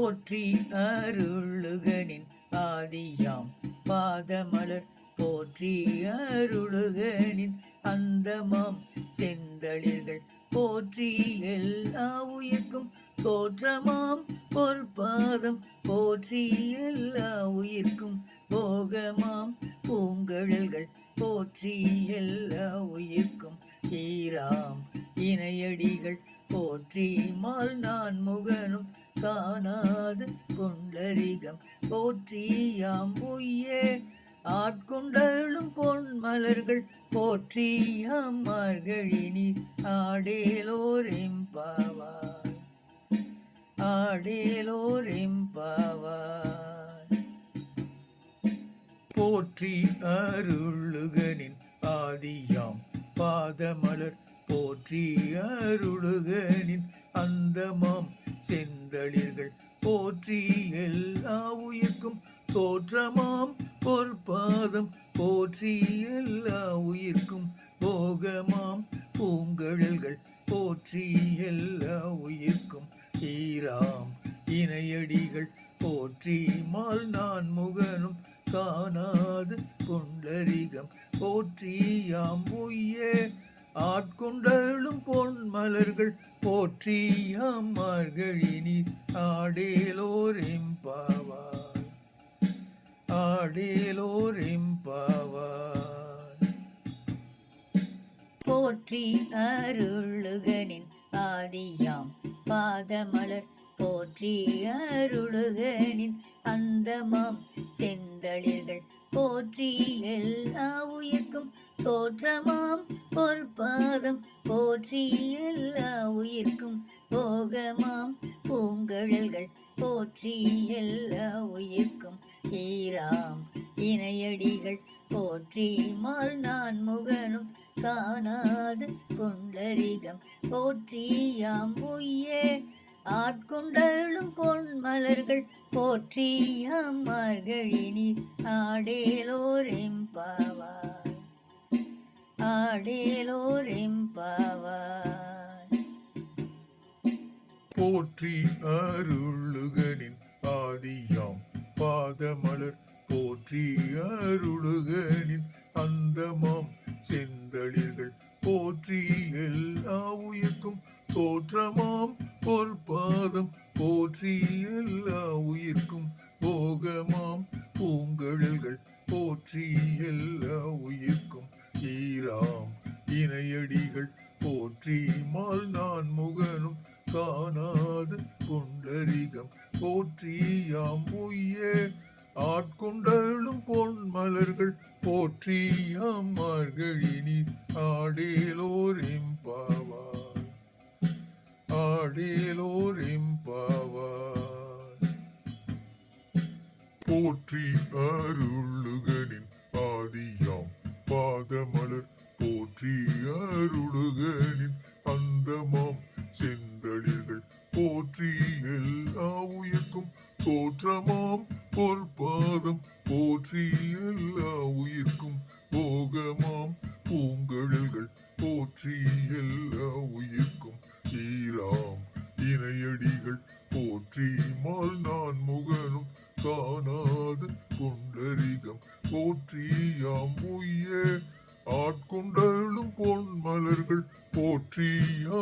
போற்றி அருளுகனின் ஆதியாம். பாதமலர் போற்றி அருளுகனின் அந்தமாம். செந்தளிர்கள் போற்றி எல்லா உயிர்க்கும் தோற்றமாம். பொற்பாதம் போற்றி எல்லா உயிர்க்கும் போகமாம். பூங்கழல்கள் போற்றி எல்லா உயிர்க்கும் ஈராம். இணையடிகள் போற்றி மால் நான் முகனும் காணாது கொண்டரிகம் போற்றியாம் பொய்யே. உய்யே பொன் மலர்கள் போற்றியாம் மார்கழினி. மார்கழி நீர் ஆடேலோர் எம்பாவாய் போற்றி அருளுகனின் ஆதியாம் பாதமலர். போற்றி அருளுகனின் அந்தமாம் செந்தளிர்கள். போற்றி எல்லா உயிர்க்கும் தோற்றமாம் பொற்பாதம். போற்றி எல்லா உயிர்க்கும் போகமாம் பூங்கழல்கள். போற்றி எல்லா உயிர்க்கும் ஈராம் இணையடிகள். போற்றி மால் நான் முகனும் காணாது கொண்டரிகம். போற்றியாம் உய்யே ஆட்கொண்டருளும் பொன் மலர்கள் போற்றி யாம் ஆடேலோர் எம்பாவார் ஆடேலோர் எம்பாவார் போற்றி அருளுகனின் ஆதியாம் பாதமலர் போற்றி அருளுகனின் அந்தமாம் செந்தளிர்கள். போற்றி எல்லா உயிர்க்கும் தோற்றமாம் பொற்பாதம். போற்றி எல்லா உயிர்க்கும் போகமாம் பூங்கழல்கள். போற்றி எல்லா உயிர்க்கும் ஈராம் இணையடிகள். போற்றி மால் நான் முகனும் காணாது குண்டரிகம். போற்றியாம் உய்யே ஆட்கொண்டருளும் பொன் மலர்கள் போற்றி யாம் மார்கழி நீர் ஆடேலோர் எம்பாவாய் போற்றி அருளுகனின் ஆதியாம் பாதமலர். போற்றி அருளுகனின் அந்தமாம் தோற்றமாம் பொற்பாதம் போற்றி எல்லா உயிர்க்கும் போகமாம். பூங்கழல்கள் போற்றி எல்லா உயிர்க்கும் ஈராம். இணையடிகள் போற்றி மால் நான் முகனும் காணாது. குண்டரிகம் போற்றி யாம் உய்யே. ஆட்கொண்டருளும் பொன் மலர்கள் போற்றி யாம் மார்கழி நீர் ஆடேலோர் எம்பாவாய் ஆடேலோர் எம்பாவாய் போற்றி அருளுகனின் ஆதியாம் பாதமலர். போற்றி அருளுகனின் அந்தமாம் செந்தளிர்கள். போற்றி எல்லா உயிர்க்கும் தோற்றமாம் பொற்பாதம். போற்றி எல்லா உயிர்க்கும் போகமாம் போற்றிமால் நான் முகனும் காணாது கொண்டரிகம். போற்றியாம் யாம் உய்யே பொன் மலர்கள் போற்றியா